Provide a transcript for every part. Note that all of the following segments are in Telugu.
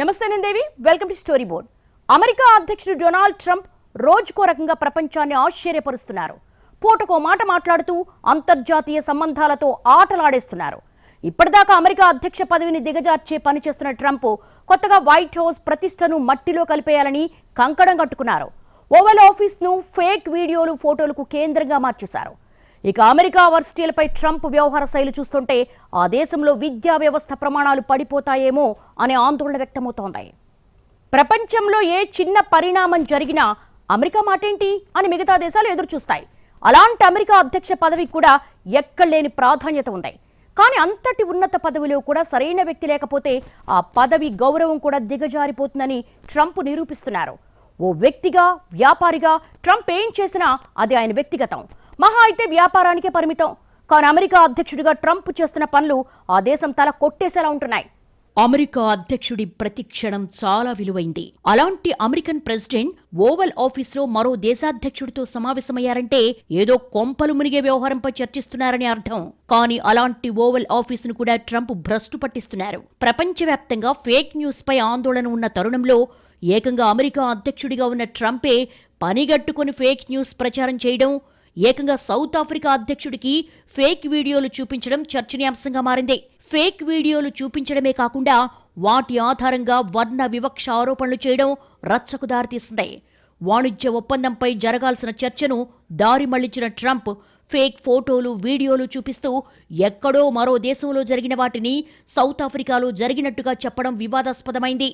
నమస్తే నేను Devi welcome to story board America అధ్యక్షుడు డొనాల్డ్ ట్రంప్ రోజుకో రకంగా ప్రపంచాన్ని ఆశ్చర్యపరుస్తున్నారు. పూటకో మాట మాట్లాడుతూ అంతర్జాతీయ సంబంధాలతో ఆటలాడేస్తున్నారు. ఇప్పటిదాకా అమెరికా అధ్యక్ష పదవిని దిగజార్చే పని చేస్తున్న ట్రంప్ కొత్తగా వైట్ హౌస్ ప్రతిష్టను మట్టిలో కలిపేయాలని కంకణం కట్టుకున్నారు. ఓవల్ ఆఫీస్ను ఫేక్ వీడియోలు ఫోటోలకు కేంద్రంగా మార్చేశారు. ఇక అమెరికా వర్సిటీలపై ట్రంప్ వ్యవహార శైలి చూస్తుంటే ఆ దేశంలో విద్యా వ్యవస్థ ప్రమాణాలు పడిపోతాయేమో అనే ఆందోళన వ్యక్తమవుతోంది. ప్రపంచంలో ఏ చిన్న పరిణామం జరిగినా అమెరికా మాటేంటి అని మిగతా దేశాలు ఎదురు చూస్తాయి అలాంటి అమెరికా అధ్యక్ష పదవికి కూడా ఎక్కడలేని ప్రాధాన్యత ఉంది. కానీ అంతటి ఉన్నత పదవిలో కూడా సరైన వ్యక్తి లేకపోతే ఆ పదవి గౌరవం కూడా దిగజారిపోతుందని ట్రంప్ నిరూపిస్తున్నారు. ఓ వ్యక్తిగా వ్యాపారిగా ట్రంప్ ఏం చేసినా అది ఆయన వ్యక్తిగతం. మహా అయితే వ్యాపారానికే పరిమితం. కానీ అమెరికా అధ్యక్షుడిగా ట్రంప్ చేస్తున్న పనులు ఆ దేశం తల కొట్టేసేలా ఉంటున్నాయి. అమెరికా అధ్యక్షుడి ప్రతి క్షణం చాలా విలువైంది. అలాంటి అమెరికన్ ప్రెసిడెంట్ ఓవల్ ఆఫీస్లో మరో దేశాధ్యక్షుడితో సమావేశమయ్యారంటే ఏదో కొంపలు మునిగే వ్యవహారంపై చర్చిస్తున్నారని అర్థం. కానీ అలాంటి ఓవల్ ఆఫీసును కూడా ట్రంప్ భ్రష్టు పట్టిస్తున్నారు. ప్రపంచవ్యాప్తంగా ఫేక్ న్యూస్ పై ఆందోళన ఉన్న తరుణంలో ఏకంగా అమెరికా అధ్యక్షుడిగా ఉన్న ట్రంపే పనిగట్టుకుని ఫేక్ న్యూస్ ప్రచారం చేయడం ఏకంగా సౌత్ ఆఫ్రికా అధ్యక్షుడికి ఫేక్ వీడియోలు చూపించడం చర్చనీయాంశంగా మారింది. ఫేక్ వీడియోలు చూపించడమే కాకుండా వాటి ఆధారంగా వర్ణ వివక్ష ఆరోపణలు చేయడం రచ్చకు దారితీసింది. వాణిజ్య ఒప్పందంపై జరగాల్సిన చర్చను దారి మళ్ళించిన ట్రంప్ ఫేక్ ఫోటోలు వీడియోలు చూపిస్తూ ఎక్కడో మరో దేశంలో జరిగిన వాటిని సౌత్ ఆఫ్రికాలో జరిగినట్టుగా చెప్పడం వివాదాస్పదమైంది.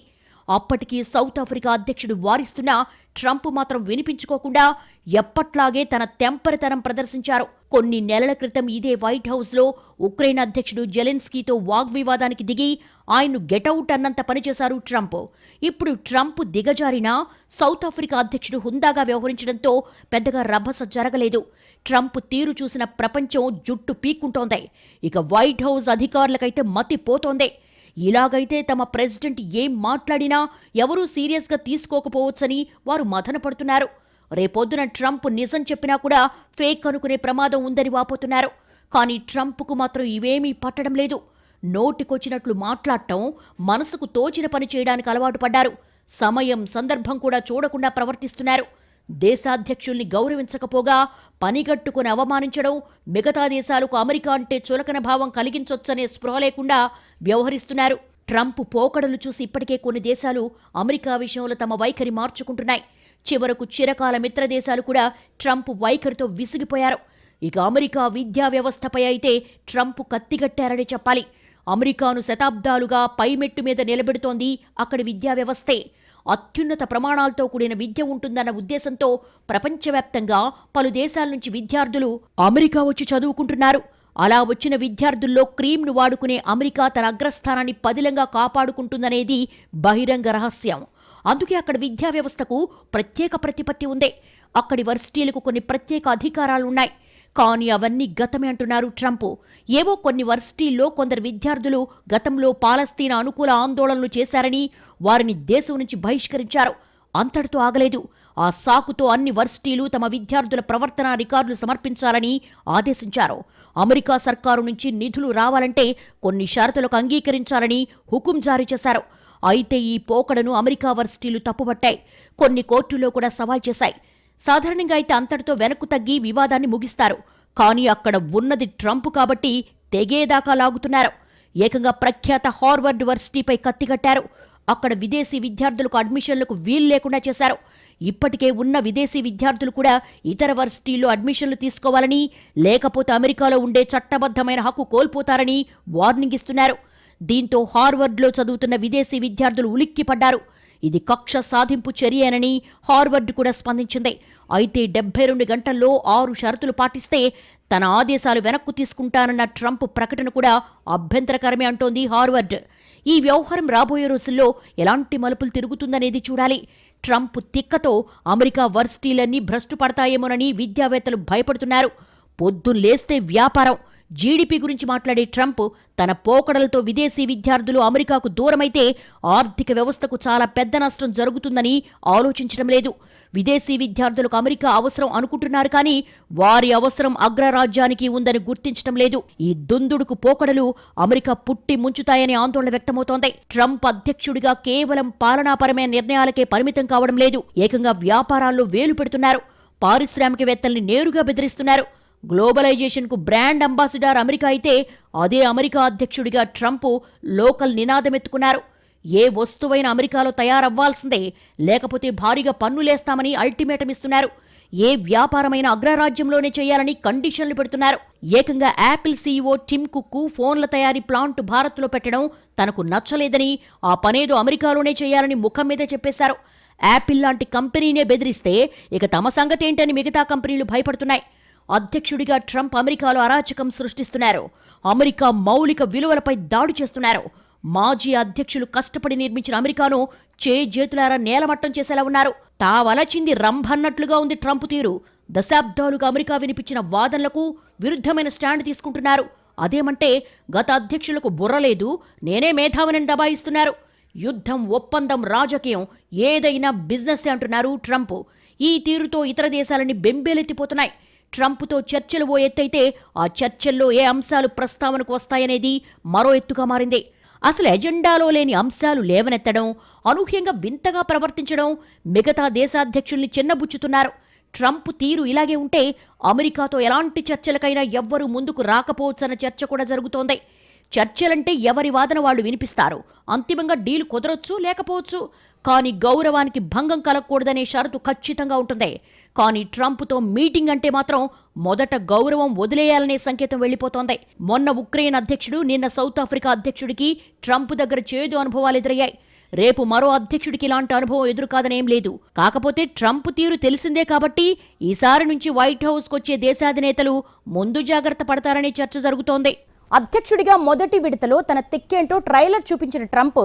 అప్పటికీ సౌత్ ఆఫ్రికా అధ్యక్షుడు వారిస్తున్నా ట్రంప్ మాత్రం వినిపించుకోకుండా ఎప్పట్లాగే తన తెంపరితనం ప్రదర్శించారు. కొన్ని నెలల క్రితం ఇదే వైట్ హౌస్లో ఉక్రెయిన్ అధ్యక్షుడు జెలెన్స్కీతో వాగ్వివాదానికి దిగి ఆయన్ను గెటౌట్ అన్నంత పనిచేశారు ట్రంప్. ఇప్పుడు ట్రంప్ దిగజారినా సౌత్ ఆఫ్రికా అధ్యక్షుడు హుందాగా వ్యవహరించడంతో పెద్దగా రభస జరగలేదు. ట్రంప్ తీరు చూసిన ప్రపంచం జుట్టు పీక్కుంటోంది. ఇక వైట్ హౌస్ అధికారులకైతే మతి పోతోంది. ఇలాగైతే తమ ప్రెసిడెంట్ ఏం మాట్లాడినా ఎవరూ సీరియస్గా తీసుకోకపోవచ్చని వారు మథనపడుతున్నారు. రేపొద్దున ట్రంప్ నిజం చెప్పినా కూడా ఫేక్ అనుకునే ప్రమాదం ఉందని వాపోతున్నారు. కానీ ట్రంప్కు మాత్రం ఇవేమీ పట్టడం లేదు. నోటికొచ్చినట్లు మాట్లాడటం మనసుకు తోచిన పని చేయడానికి అలవాటు పడ్డారు. సమయం సందర్భం కూడా చూడకుండా ప్రవర్తిస్తున్నారు. దేశాధ్యక్షుల్ని గౌరవించకపోగా పనిగట్టుకుని అవమానించడం మిగతా దేశాలకు అమెరికా అంటే చులకన భావం కలిగించొచ్చనే స్పృహ లేకుండా వ్యవహరిస్తున్నారు. ట్రంప్ పోకడలు చూసి ఇప్పటికే కొన్ని దేశాలు అమెరికా విషయంలో తమ వైఖరి మార్చుకుంటున్నాయి. చివరకు చిరకాల మిత్రదేశాలు కూడా ట్రంప్ వైఖరితో విసిగిపోయారు. ఇక అమెరికా విద్యా వ్యవస్థపై అయితే ట్రంప్ కత్తిగట్టారని చెప్పాలి. అమెరికాను శతాబ్దాలుగా పైమెట్టు మీద నిలబెడుతోంది అక్కడి విద్యా వ్యవస్థే. అత్యున్నత ప్రమాణాలతో కూడిన విద్య ఉంటుందన్న ఉద్దేశంతో ప్రపంచవ్యాప్తంగా పలు దేశాల నుంచి విద్యార్థులు అమెరికా వచ్చి చదువుకుంటున్నారు. అలా వచ్చిన విద్యార్థుల్లో క్రీమ్ను వాడుకునే అమెరికా తన అగ్రస్థానాన్ని పదిలంగా కాపాడుకుంటుందనేది బహిరంగ రహస్యం. అందుకే అక్కడ విద్యా వ్యవస్థకు ప్రత్యేక ప్రతిపత్తి ఉంది. అక్కడి వర్సిటీలకు కొన్ని ప్రత్యేక అధికారాలున్నాయి. కానీ అవన్నీ గతమే అంటున్నారు ట్రంప్. ఏవో కొన్ని వర్సిటీల్లో కొందరు విద్యార్థులు గతంలో పాలస్తీనా అనుకూల ఆందోళనలు చేశారని వారిని దేశం నుంచి బహిష్కరించారు. అంతటితో ఆగలేదు. ఆ సాకుతో అన్ని వర్సిటీలు తమ విద్యార్థుల ప్రవర్తన రికార్డులు సమర్పించాలని ఆదేశించారు. అమెరికా సర్కారు నుంచి నిధులు రావాలంటే కొన్ని షరతులకు అంగీకరించాలని హుకుం జారీ చేశారు. అయితే ఈ పోకడను అమెరికా వర్సిటీలు తప్పుపట్టాయి. కొన్ని కోర్టుల్లో కూడా సవాల్ చేశాయి. సాధారణంగా అయితే అంతటితో వెనక్కు తగ్గి వివాదాన్ని ముగిస్తారు. కానీ అక్కడ ఉన్నది ట్రంప్ కాబట్టి తెగేదాకా లాగుతున్నారు. ఏకంగా ప్రఖ్యాత హార్వర్డ్ వర్సిటీపై కత్తికట్టారు అక్కడ విదేశీ విద్యార్థులకు అడ్మిషన్లకు వీలు లేకుండా చేశారు. ఇప్పటికే ఉన్న విదేశీ విద్యార్థులు కూడా ఇతర వర్సిటీల్లో అడ్మిషన్లు తీసుకోవాలని లేకపోతే అమెరికాలో ఉండే చట్టబద్ధమైన హక్కు కోల్పోతారని వార్నింగ్ ఇస్తున్నారు. దీంతో హార్వర్డ్లో చదువుతున్న విదేశీ విద్యార్థులు ఉలిక్కిపడ్డారు. ఇది కక్ష సాధింపు చర్యేనని హార్వర్డ్ కూడా స్పందించింది. అయితే డెబ్బై రెండు గంటల్లో ఆరు షరతులు పాటిస్తే తన ఆదేశాలు వెనక్కు తీసుకుంటానన్న ట్రంప్ ప్రకటన కూడా అభ్యంతరకరమే అంటోంది హార్వర్డ్. ఈ వ్యవహారం రాబోయే రోజుల్లో ఎలాంటి మలుపులు తిరుగుతుందనేది చూడాలి. ట్రంప్ తిక్కతో అమెరికా వర్సిటీలన్నీ భ్రష్టు పడతాయేమోనని విద్యావేత్తలు భయపడుతున్నారు. పొద్దున్నేస్తే వ్యాపారం. జీడిపి గురించి మాట్లాడే ట్రంప్ తన పోకడలతో విదేశీ విద్యార్థులు అమెరికాకు దూరమైతే ఆర్థిక వ్యవస్థకు చాలా పెద్ద నష్టం జరుగుతుందని ఆలోచించడం లేదు. విదేశీ విద్యార్థులకు అమెరికా అవసరం అనుకుంటున్నారు కానీ వారి అవసరం అగ్రరాజ్యానికి ఉందని గుర్తించడం లేదు. ఈ దుందుడుకు పోకడలు అమెరికా పుట్టి ముంచుతాయని ఆందోళన వ్యక్తమవుతోంది. ట్రంప్ అధ్యక్షుడిగా కేవలం పాలనాపరమైన నిర్ణయాలకే పరిమితం కావడం లేదు. ఏకంగా వ్యాపారాల్లో వేలు పెడుతున్నారు. పారిశ్రామికవేత్తల్ని నేరుగా బెదిరిస్తున్నారు. గ్లోబలైజేషన్కు బ్రాండ్ అంబాసిడర్ అమెరికా అయితే అదే అమెరికా అధ్యక్షుడిగా ట్రంప్ లోకల్ నినాదమెత్తుకున్నారు. ఏ వస్తువైన అమెరికాలో తయారవ్వాల్సిందే లేకపోతే భారీగా పన్నులేస్తామని అల్టిమేటం ఇస్తున్నారు. ఏ వ్యాపారమైన అగ్రరాజ్యంలోనే చేయాలని కండిషన్లు పెడుతున్నారు. ఏకంగా యాపిల్ సీఈఓ టిమ్ కుక్కు ఫోన్ల తయారీ ప్లాంట్ భారత్లో పెట్టడం తనకు నచ్చలేదని ఆ పనేదో అమెరికాలోనే చేయాలని ముఖం మీద చెప్పేశారు. యాపిల్ లాంటి కంపెనీనే బెదిరిస్తే ఇక తమ సంగతేంటని మిగతా కంపెనీలు భయపడుతున్నాయి. అధ్యక్షుడిగా ట్రంప్ అమెరికాలో అరాచకం సృష్టిస్తున్నారు. అమెరికా మౌలిక విలువలపై దాడి చేస్తున్నారు. మాజీ అధ్యక్షులు కష్టపడి నిర్మించిన అమెరికాను చే చేతులారా నేలమట్టం చేసేలా ఉన్నారు. తావలచింది రంభన్నట్లుగా ఉంది ట్రంప్ తీరు. దశాబ్దాలుగా అమెరికా వినిపించిన వాదనలకు విరుద్ధమైన స్టాండ్ తీసుకుంటున్నారు. అదేమంటే గత అధ్యక్షులకు బుర్రలేదు నేనే మేధావిని దబాయిస్తున్నారు. యుద్ధం ఒప్పందం రాజకీయం ఏదైనా బిజినెస్ అంటున్నారు ట్రంప్. ఈ తీరుతో ఇతర దేశాలని బెంబేలెత్తిపోతున్నాయి. ట్రంప్తో చర్చలు ఓ ఎత్తైతే ఆ చర్చల్లో ఏ అంశాలు ప్రస్తావనకు వస్తాయనేది మరో ఎత్తుగా మారింది. అసలు ఎజెండాలో లేని అంశాలు లేవనెత్తడం అనూహ్యంగా వింతగా ప్రవర్తించడం మిగతా దేశాధ్యక్షుల్ని చిన్నబుచ్చుతున్నారు. ట్రంప్ తీరు ఇలాగే ఉంటే అమెరికాతో ఎలాంటి చర్చలకైనా ఎవ్వరూ ముందుకు రాకపోవచ్చన్న చర్చ కూడా జరుగుతోంది. చర్చలంటే ఎవరి వాదన వాళ్ళు వినిపిస్తారు? అంతిమంగా డీల్ కుదరొచ్చు లేకపోవచ్చు? కానీ గౌరవానికి భంగం కలగకూడదనే షరతు ఖచ్చితంగా ఉంటుంది. కానీ ట్రంప్తో మీటింగ్ అంటే మాత్రం మొదట గౌరవం వదిలేయాలనే సంకేతం వెళ్ళిపోతోంది. మొన్న ఉక్రెయిన్ అధ్యక్షుడు నిన్న సౌత్ ఆఫ్రికా అధ్యక్షుడికి ట్రంప్ దగ్గర చేదు అనుభవాలు ఎదురయ్యాయి. రేపు మరో అధ్యక్షుడికి ఇలాంటి అనుభవం ఎదురు కాదనేం లేదు. కాకపోతే ట్రంప్ తీరు తెలిసిందే కాబట్టి ఈసారి నుంచి వైట్ హౌస్కొచ్చే దేశాధినేతలు ముందు జాగ్రత్త పడతారనే చర్చ జరుగుతోంది. అధ్యక్షుడిగా మొదటి విడతలో తన తెక్కేంటో ట్రైలర్ చూపించిన ట్రంప్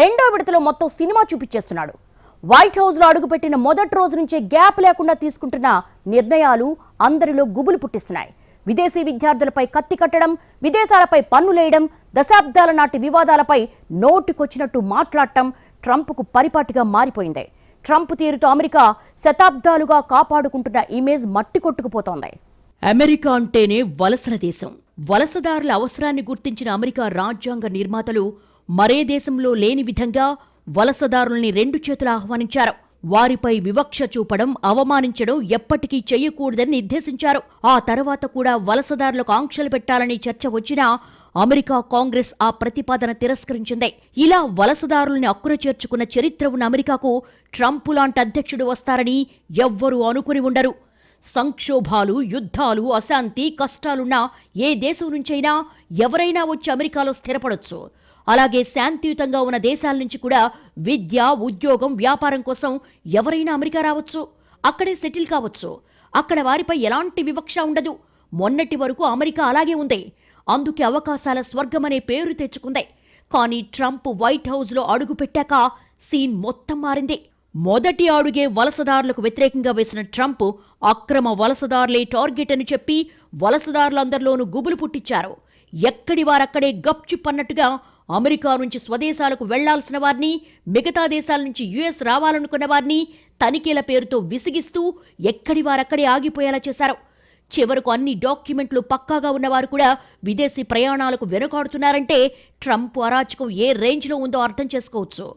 రెండో విడతలో మొత్తం సినిమా చూపించేస్తున్నాడు. వైట్ హౌస్లో అడుగుపెట్టిన మొదటి రోజు నుంచే గ్యాప్ లేకుండా తీసుకుంటున్న నిర్ణయాలు అందరిలో గుబులు పుట్టిస్తున్నాయి. విదేశీ విద్యార్థులపై కత్తి కట్టడం విదేశాలపై పన్నులేయడం దశాబ్దాల నాటి వివాదాలపై నోటికొచ్చినట్టు మాట్లాడటం ట్రంప్కు పరిపాటిగా మారిపోయింది. ట్రంప్ తీరుతో అమెరికా శతాబ్దాలుగా కాపాడుకుంటున్న ఇమేజ్ మట్టి కొట్టుకుపోతోంది. అమెరికా అంటేనే వలసల దేశం. వలసదారుల అవసరాన్ని గుర్తించిన అమెరికా రాజ్యాంగ నిర్మాతలు మరే దేశంలో లేని విధంగా వలసదారుల్ని రెండు చేతులు ఆహ్వానించారు. వారిపై వివక్ష చూపడం అవమానించడం ఎప్పటికీ చెయ్యకూడదని నిర్దేశించారు. ఆ తర్వాత కూడా వలసదారులకు ఆంక్షలు పెట్టాలని చర్చ వచ్చినా అమెరికా కాంగ్రెస్ ఆ ప్రతిపాదన తిరస్కరించింది. ఇలా వలసదారుల్ని అక్కున చేర్చుకున్న చరిత్ర ఉన్న అమెరికాకు ట్రంప్ లాంటి అధ్యక్షుడు వస్తారని ఎవ్వరూ అనుకుని ఉండరు. సంక్షోభాలు యుద్ధాలు అశాంతి కష్టాలున్న ఏ దేశం నుంచైనా ఎవరైనా వచ్చి అమెరికాలో స్థిరపడొచ్చు. అలాగే శాంతియుతంగా ఉన్న దేశాల నుంచి కూడా విద్య ఉద్యోగం వ్యాపారం కోసం ఎవరైనా అమెరికా రావచ్చు. అక్కడే సెటిల్ కావచ్చు. అక్కడ వారిపై ఎలాంటి వివక్ష ఉండదు. మొన్నటి వరకు అమెరికా అలాగే ఉంది. అందుకే అవకాశాల స్వర్గమనే పేరు తెచ్చుకుంది. కానీ ట్రంప్ వైట్ హౌస్లో అడుగు పెట్టాక సీన్ మొత్తం మారింది. మొదటి అడుగే వలసదారులకు వ్యతిరేకంగా వేసిన ట్రంప్ అక్రమ వలసదారులే టార్గెట్ అని చెప్పి వలసదారులందరిలోనూ గుబులు పుట్టించారు. ఎక్కడి వారక్కడే గప్చుప్ అన్నట్టుగా అమెరికా నుంచి స్వదేశాలకు వెళ్ళాల్సిన వారిని మిగతా దేశాల నుంచి యుఎస్ రావాలనుకున్న వారిని తనిఖీల పేరుతో విసిగిస్తూ ఎక్కడి వారక్కడే ఆగిపోయేలా చేశారు. చివరకు అన్ని డాక్యుమెంట్లు పక్కాగా ఉన్నవారు కూడా విదేశీ ప్రయాణాలకు వెనుకాడుతున్నారంటే ట్రంప్ అరాచకం ఏ రేంజ్లో ఉందో అర్థం చేసుకోవచ్చు.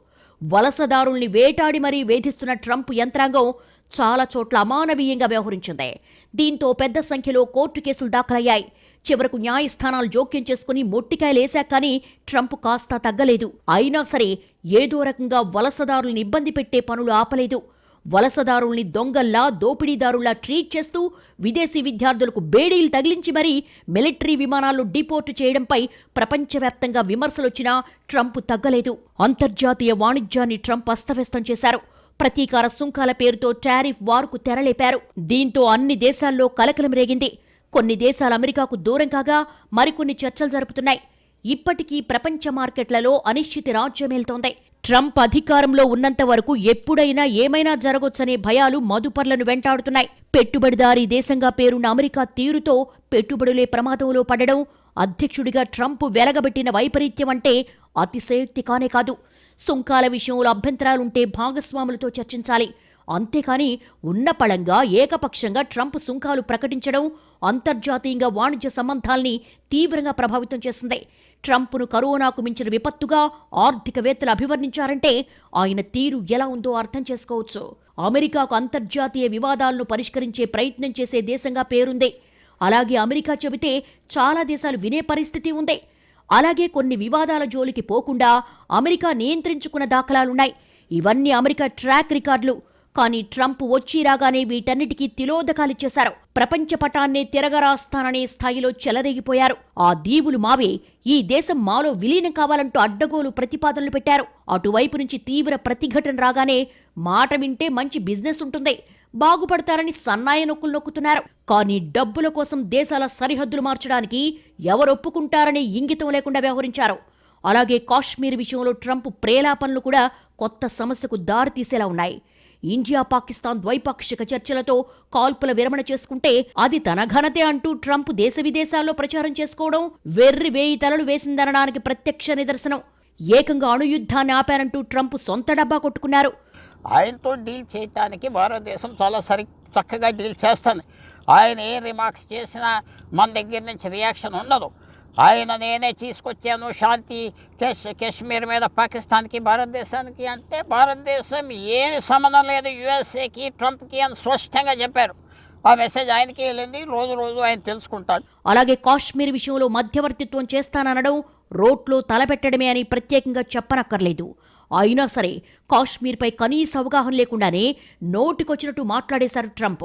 వలసదారుల్ని వేటాడి మరీ వేధిస్తున్న ట్రంప్ యంత్రాంగం చాలా చోట్ల అమానవీయంగా వ్యవహరించింది. దీంతో పెద్ద సంఖ్యలో కోర్టు కేసులు దాఖలయ్యాయి. చివరకు న్యాయస్థానాలు జోక్యం చేసుకుని మొట్టికాయలేశాక కానీ ట్రంప్ కాస్త తగ్గలేదు. అయినా సరే ఏదో రకంగా వలసదారుల్ని ఇబ్బంది పెట్టే పనులు ఆపలేదు. వలసదారుల్ని దొంగల్లా దోపిడీదారుల్లా ట్రీట్ చేస్తూ విదేశీ విద్యార్థులకు బేడీలు తగిలించి మరీ మిలిటరీ విమానాల్లో డిపోర్టు చేయడంపై ప్రపంచవ్యాప్తంగా విమర్శలొచ్చినా ట్రంప్ తగ్గలేదు. అంతర్జాతీయ వాణిజ్యాన్ని ట్రంప్ అస్తవ్యస్తం చేశారు. ప్రతీకార సుంకాల పేరుతో టారిఫ్ వార్కు తెరలేపారు. దీంతో అన్ని దేశాల్లో కలకలం రేగింది. కొన్ని దేశాలు అమెరికాకు దూరం కాగా మరికొన్ని చర్చలు జరుపుతున్నాయి. ఇప్పటికీ ప్రపంచ మార్కెట్లలో అనిశ్చితి రాజ్యమేల్తోంది. ట్రంప్ అధికారంలో ఉన్నంత వరకు ఎప్పుడైనా ఏమైనా జరగొచ్చనే భయాలు మదుపర్లను వెంటాడుతున్నాయి. పెట్టుబడిదారీ దేశంగా పేరున్న అమెరికా తీరుతో పెట్టుబడులే ప్రమాదంలో పడడం అధ్యక్షుడిగా ట్రంప్ వెలగబెట్టిన వైపరీత్యం అంటే అతిశయోక్తి కానే కాదు. సుంకాల విషయంలో అభ్యంతరాలుంటే భాగస్వాములతో చర్చించాలి. అంతేకాని ఉన్నపళంగా ఏకపక్షంగా ట్రంప్ సుంకాలు ప్రకటించడం అంతర్జాతీయంగా వాణిజ్య సంబంధాల్ని తీవ్రంగా ప్రభావితం చేసింది. ట్రంప్ను కరోనాకు మించిన విపత్తుగా ఆర్థికవేత్తలు అభివర్ణించారంటే ఆయన తీరు ఎలా ఉందో అర్థం చేసుకోవచ్చు. అమెరికాకు అంతర్జాతీయ వివాదాలను పరిష్కరించే ప్రయత్నం చేసే దేశంగా పేరుంది. అలాగే అమెరికా చెబితే చాలా దేశాలు వినే పరిస్థితి ఉంది. అలాగే కొన్ని వివాదాల జోలికి పోకుండా అమెరికా నియంత్రించుకున్న దాఖలాలున్నాయి. ఇవన్నీ అమెరికా ట్రాక్ రికార్డులు. కానీ ట్రంప్ వచ్చి రాగానే వీటన్నిటికీ తిలోదకాలిచ్చేశారు ప్రపంచ పటాన్నే తిరగరాస్తాననే స్థాయిలో చెలరేగిపోయారు. ఆ దీవులు మావే ఈ దేశం మాలో విలీనం కావాలంటూ అడ్డగోలు ప్రతిపాదనలు పెట్టారు. అటువైపు నుంచి తీవ్ర ప్రతిఘటన రాగానే మాట వింటే మంచి బిజినెస్ ఉంటుంది. బాగుపడతారని సన్నాయ నొక్కులు నొక్కుతున్నారు. కానీ డబ్బుల కోసం దేశాల సరిహద్దులు మార్చడానికి ఎవరొప్పుకుంటారనే ఇంగితం లేకుండా వ్యవహరించారు. అలాగే కాశ్మీర్ విషయంలో ట్రంప్ ప్రేలాపనలు కూడా కొత్త సమస్యకు దారితీసేలా ఉన్నాయి. ఇండియా పాకిస్తాన్ ద్వైపాక్షిక చర్చలతో కాల్పుల విరమణ చేసుకుంటే అది తన ఘనతే అంటూ ట్రంప్ దేశ విదేశాల్లో ప్రచారం చేసుకోవడం వెర్రి వేయి తలలు వేసిందనడానికి ప్రత్యక్ష నిదర్శనం. ఏకంగా అణుయుద్ధాన్ని ఆపారంటూ ట్రంప్ సొంత డబ్బా కొట్టుకున్నారు. ఆయనతో డీల్ చేయడానికి భారతదేశం చాలా సరి చక్కగా డీల్ చేస్తుంది. ఆయన ఏ రిమార్క్స్ చేసినా మన దగ్గర నుంచి రియాక్షన్ ఉండదు. ఆయన నేనే తీసుకొచ్చాను శాంతి కశ్ కాశ్మీర్ మీద పాకిస్తాన్కి భారతదేశానికి అంటే భారతదేశం ఏమి సంబంధం లేదు. యుఎస్ఏకి ట్రంప్కి అని స్పష్టంగా చెప్పారు. ఆ మెసేజ్ ఆయనకి వెళ్ళింది. రోజు రోజు ఆయన తెలుసుకుంటాడు. అలాగే కాశ్మీర్ విషయంలో మధ్యవర్తిత్వం చేస్తాననడం రోడ్లు తలపెట్టడమే అని ప్రత్యేకంగా చెప్పనక్కర్లేదు. అయినా సరే కాశ్మీర్పై కనీస అవగాహన లేకుండానే నోటికొచ్చినట్టు మాట్లాడేశారు ట్రంప్.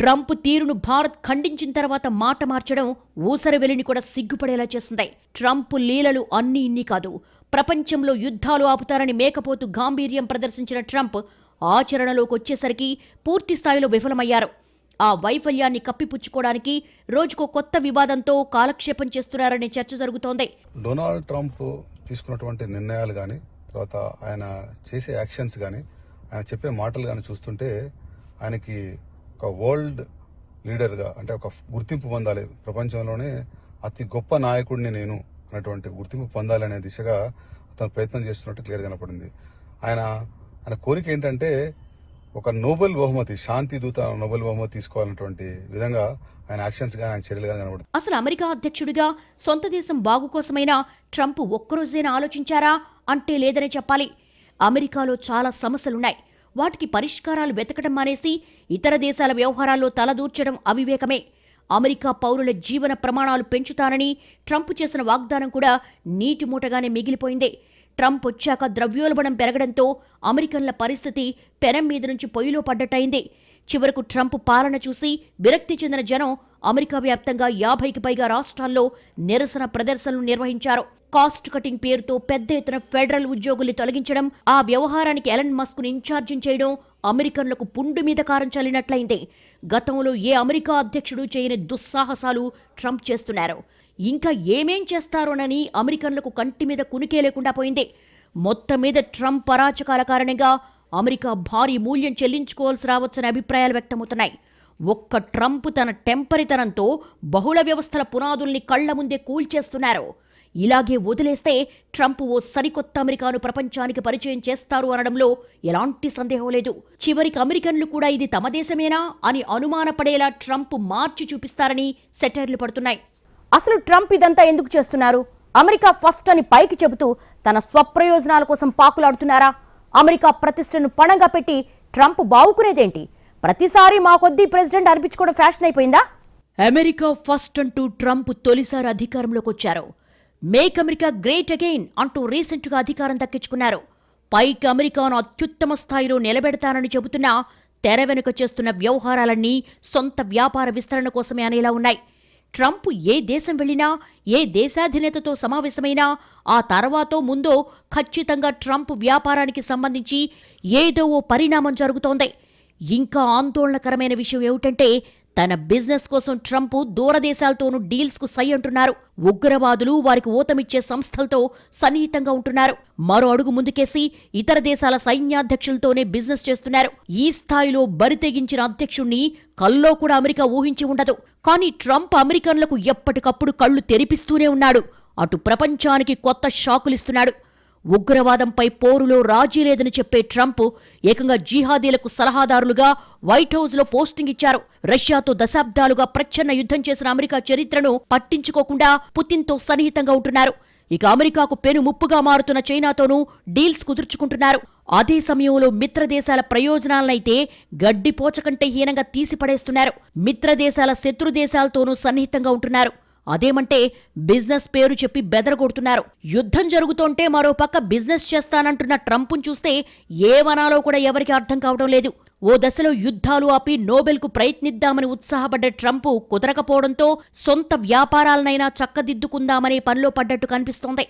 ట్రంప్ తీరును భారత్ ఖండించిన తర్వాత మాట మార్చడం ఊసర వెలిని కూడా సిగ్గుపడేలా చేసింది ట్రంప్ లీలలు అన్నీ ఇన్ని కాదు. ప్రపంచంలో యుద్ధాలు ఆపుతారని మేకపోతు గాంభీర్యం ప్రదర్శించిన ట్రంప్ ఆచరణలోకి వచ్చేసరికి పూర్తి స్థాయిలో విఫలమయ్యారు. ఆ వైఫల్యాన్ని కప్పిపుచ్చుకోవడానికి రోజుకో కొత్త వివాదంతో కాలక్షేపం చేస్తున్నారనే చర్చ జరుగుతోంది. డొనాల్డ్ ట్రంప్ తీసుకున్నటువంటి నిర్ణయాలు కానీ తర్వాత ఆయన చేసే యాక్షన్స్ కానీ ఆయన చెప్పే మాటలు కానీ చూస్తుంటే ఆయనకి ఒక వరల్డ్ లీడర్గా అంటే ఒక గుర్తింపు పొందాలి. ప్రపంచంలోనే అతి గొప్ప నాయకుడిని నేను అన్నటువంటి గుర్తింపు పొందాలి అనే దిశగా అతను ప్రయత్నం చేస్తున్నట్టు క్లియర్ కనపడింది. ఆయన ఆయన కోరిక ఏంటంటే ఒక నోబెల్ బహుమతి శాంతి దూత నోబెల్ బహుమతి తీసుకోవాలన్నటువంటి విధంగా ఆయన యాక్షన్స్గా ఆయన చర్యలు కానీ కనబడుతుంది అసలు అమెరికా అధ్యక్షుడిగా సొంత దేశం బాగు కోసమైనా ట్రంప్ ఒక్కరోజైనా ఆలోచించారా? అంటే లేదనే చెప్పాలి. అమెరికాలో చాలా సమస్యలున్నాయి. వాటికి పరిష్కారాలు వెతకడం మానేసి ఇతర దేశాల వ్యవహారాల్లో తలదూర్చడం అవివేకమే. అమెరికా పౌరుల జీవన ప్రమాణాలు పెంచుతానని ట్రంప్ చేసిన వాగ్దానం కూడా నీటి మూటగానే మిగిలిపోయింది. ట్రంప్ వచ్చాక ద్రవ్యోల్బణం పెరగడంతో అమెరికన్ల పరిస్థితి పెనం మీద నుంచి పొయ్యిలో పడ్డట్టయింది. చివరకు ట్రంప్ పాలన చూసి విరక్తి చెందిన జనం అమెరికా వ్యాప్తంగా యాభైకి పైగా రాష్ట్రాల్లో నిరసన ప్రదర్శనలు నిర్వహించారు. కాస్ట్ కటింగ్ పేరుతో పెద్ద ఎత్తున ఫెడరల్ ఉద్యోగుల్ని తొలగించడం ఆ వ్యవహారానికి ఎలన్ మస్క్ను ను చేయడం అమెరికన్లకు పుండు మీద కారం చల్లినట్లయింది. గతంలో ఏ అమెరికా అధ్యక్షుడు చేయని దుస్సాహసాలు ట్రంప్ చేస్తున్నారు. ఇంకా ఏమేం చేస్తారోనని అమెరికన్లకు కంటి మీద కునికే లేకుండా పోయింది. మొత్తం మీద ట్రంప్ అరాచకాల కారణంగా అమెరికా భారీ మూల్యం చెల్లించుకోవాల్సి రావచ్చనే అభిప్రాయాలు వ్యక్తమవుతున్నాయి. ఒక్క ట్రంప్ తన టెంపరితనంతో బహుళ వ్యవస్థల పునాదుల్ని కళ్ళ ముందే కూల్చేస్తున్నారు. ఇలాగే వదిలేస్తే ట్రంప్ ఓ సరికొత్త అమెరికాను ప్రపంచానికి పరిచయం చేస్తారు అనడంలో ఎలాంటి సందేహం లేదు. చివరికి అమెరికన్లు కూడా ఇది తమ దేశమేనా అని అనుమానపడేలా ట్రంప్ మార్చి చూపిస్తారని సెటైర్లు పడుతున్నాయి. అసలు ట్రంప్ ఇదంతా ఎందుకు చేస్తున్నారు? అమెరికా ఫస్ట్ అని పైకి చెబుతూ తన స్వప్రయోజనాల కోసం పాకులాడుతున్నారా? అమెరికా ప్రతిష్టను పణంగా పెట్టి ట్రంప్ బావుకునేదేంటి? ప్రతిసారి మా కొద్దీ ప్రెసిడెంట్ అనిపించుకోవడం ఫ్యాషన్ అయిపోయిందా? అమెరికా ఫస్ట్ అంటూ ట్రంప్ తొలిసారి అధికారంలోకి వచ్చారు. మేక్ అమెరికా గ్రేట్ అగైన్ అంటూ రీసెంట్గా అధికారం దక్కించుకున్నారు. పైకి అమెరికాను అత్యుత్తమ స్థాయిలో నిలబెడతానని చెబుతున్నా తెర వెనుక చేస్తున్న వ్యవహారాలన్నీ సొంత వ్యాపార విస్తరణ కోసమే అనేలా ఉన్నాయి. ట్రంప్ ఏ దేశం వెళ్ళినా ఏ దేశాధినేతతో సమావేశమైనా ఆ తర్వాతో ముందో ఖచ్చితంగా ట్రంప్ వ్యాపారానికి సంబంధించి ఏదో ఓ పరిణామం జరుగుతోంది. ఇంకా ఆందోళనకరమైన విషయం ఏమిటంటే తన బిజినెస్ కోసం ట్రంప్ దూరదేశాలతోనూ డీల్స్కు సై అంటున్నారు. ఉగ్రవాదులు వారికి ఊతమిచ్చే సంస్థలతో సన్నిహితంగా ఉంటున్నారు. మరో అడుగు ముందుకేసి ఇతర దేశాల సైన్యాధ్యక్షులతోనే బిజినెస్ చేస్తున్నారు. ఈ స్థాయిలో బరితెగించిన అధ్యక్షుణ్ణి కల్లో కూడా అమెరికా ఊహించి ఉండదు. కానీ ట్రంప్ అమెరికన్లకు ఎప్పటికప్పుడు కళ్ళు తెరిపిస్తూనే ఉన్నాడు. అటు ప్రపంచానికి కొత్త షాకులిస్తున్నాడు ఉగ్రవాదంపై పోరులో రాజీ లేదని చెప్పే ట్రంప్ ఏకంగా జిహాదీలకు సలహాదారులుగా వైట్ హౌస్లో పోస్టింగ్ ఇచ్చారు. రష్యాతో దశాబ్దాలుగా ప్రచ్ఛన్న యుద్ధం చేసిన అమెరికా చరిత్రను పట్టించుకోకుండా పుతిన్తో సన్నిహితంగా ఉంటున్నారు. ఇక అమెరికాకు పెను ముప్పుగా మారుతున్న చైనాతోనూ డీల్స్ కుదుర్చుకుంటున్నారు. అదే సమయంలో మిత్రదేశాల ప్రయోజనాలనైతే గడ్డిపోచ కంటే హీనంగా తీసిపడేస్తున్నారు. మిత్రదేశాల శత్రు దేశాలతోనూ సన్నిహితంగా ఉంటున్నారు. అదేమంటే బిజినెస్ పేరు చెప్పి బెదరగొడుతున్నారు. యుద్ధం జరుగుతుంటే మరోపక్క బిజినెస్ చేస్తానంటున్న ట్రంప్ను చూస్తే ఏమనాలో కూడా ఎవరికి అర్థం కావడం లేదు. ఓ దశలో యుద్ధాలు ఆపి నోబెల్కు ప్రయత్నిద్దామని ఉత్సాహపడ్డ ట్రంప్ కుదరకపోవడంతో సొంత వ్యాపారాలనైనా చక్కదిద్దుకుందామనే పనిలో పడ్డట్టు కనిపిస్తోంది.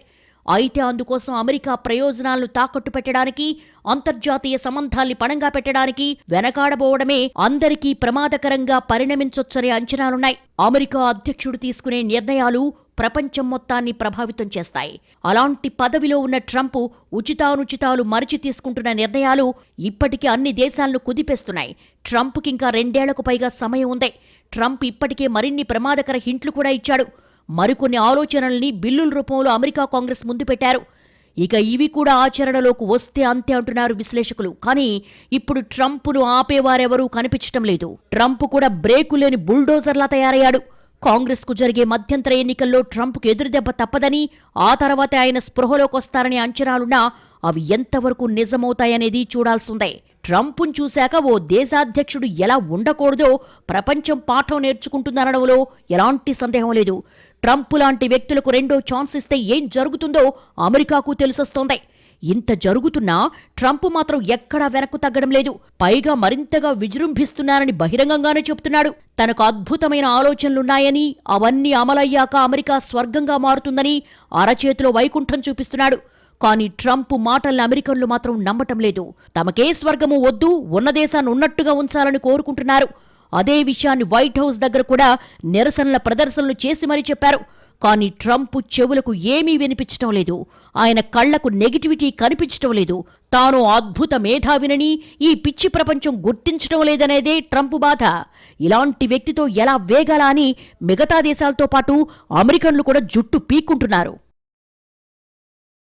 అయితే అందుకోసం అమెరికా ప్రయోజనాలను తాకట్టు పెట్టడానికి అంతర్జాతీయ సంబంధాల్ని పణంగా పెట్టడానికి వెనకాడబోవడమే అందరికీ ప్రమాదకరంగా పరిణమించొచ్చనే అంచనాలున్నాయి. అమెరికా అధ్యక్షుడు తీసుకునే నిర్ణయాలు ప్రపంచం మొత్తాన్ని ప్రభావితం చేస్తాయి. అలాంటి పదవిలో ఉన్న ట్రంప్ ఉచితానుచితాలు మరిచి తీసుకుంటున్న నిర్ణయాలు ఇప్పటికీ అన్ని దేశాలను కుదిపేస్తున్నాయి. ట్రంప్కింకా రెండేళ్ళకు పైగా సమయం ఉంది. ట్రంప్ ఇప్పటికే మరిన్ని ప్రమాదకర హింట్లు కూడా ఇచ్చాడు. మరికొన్ని ఆలోచనల్ని బిల్లుల రూపంలో అమెరికా కాంగ్రెస్ ముందు పెట్టారు. ఇక ఇవి కూడా ఆచరణలోకి వస్తే అంతే అంటున్నారు విశ్లేషకులు. కానీ ఇప్పుడు ట్రంప్ను ఆపేవారెవరూ కనిపించటం లేదు. ట్రంప్ కూడా బ్రేకు లేని బుల్డోజర్లా తయారయ్యాడు. కాంగ్రెస్కు జరిగే మధ్యంతర ఎన్నికల్లో ట్రంప్కు ఎదురుదెబ్బ తప్పదని ఆ తర్వాత ఆయన స్పృహలోకొస్తారనే అంచనాలున్నా అవి ఎంతవరకు నిజమవుతాయనేది చూడాల్సిందే. ట్రంప్ను చూశాక ఓ దేశాధ్యక్షుడు ఎలా ఉండకూడదో ప్రపంచం పాఠం నేర్చుకుంటుందనడంలో ఎలాంటి సందేహం లేదు. ట్రంప్ లాంటి వ్యక్తులకు రెండో ఛాన్స్ ఇస్తే ఏం జరుగుతుందో అమెరికాకు తెలిసొస్తోంది. ఇంత జరుగుతున్నా ట్రంప్ మాత్రం ఎక్కడా వెనక్కు తగ్గడం లేదు. పైగా మరింతగా విజృంభిస్తున్నారని బహిరంగంగానే చెబుతున్నాడు తనకు అద్భుతమైన ఆలోచనలున్నాయని అవన్నీ అమలయ్యాక అమెరికా స్వర్గంగా మారుతుందని అరచేతిలో వైకుంఠం చూపిస్తున్నాడు. కానీ ట్రంప్ మాటల్ని అమెరికన్లు మాత్రం నమ్మటం లేదు. తమకే స్వర్గము వద్దు ఉన్న దేశాన్ని ఉన్నట్టుగా ఉంచాలని కోరుకుంటున్నారు. అదే విషయాన్ని వైట్ హౌస్ దగ్గర కూడా నిరసనల ప్రదర్శనలు చేసి మరీ చెప్పారు. కానీ ట్రంప్ చెవులకు ఏమీ వినిపించటం లేదు. ఆయన కళ్ళకు నెగిటివిటీ కనిపించటం లేదు. తాను అద్భుత మేధావినని ఈ పిచ్చి ప్రపంచం గుర్తించడం లేదనేదే ట్రంప్ బాధ. ఇలాంటి వ్యక్తితో ఎలా వేగాలా అని మిగతా దేశాలతో పాటు అమెరికన్లు కూడా జుట్టు పీక్కుంటున్నారు.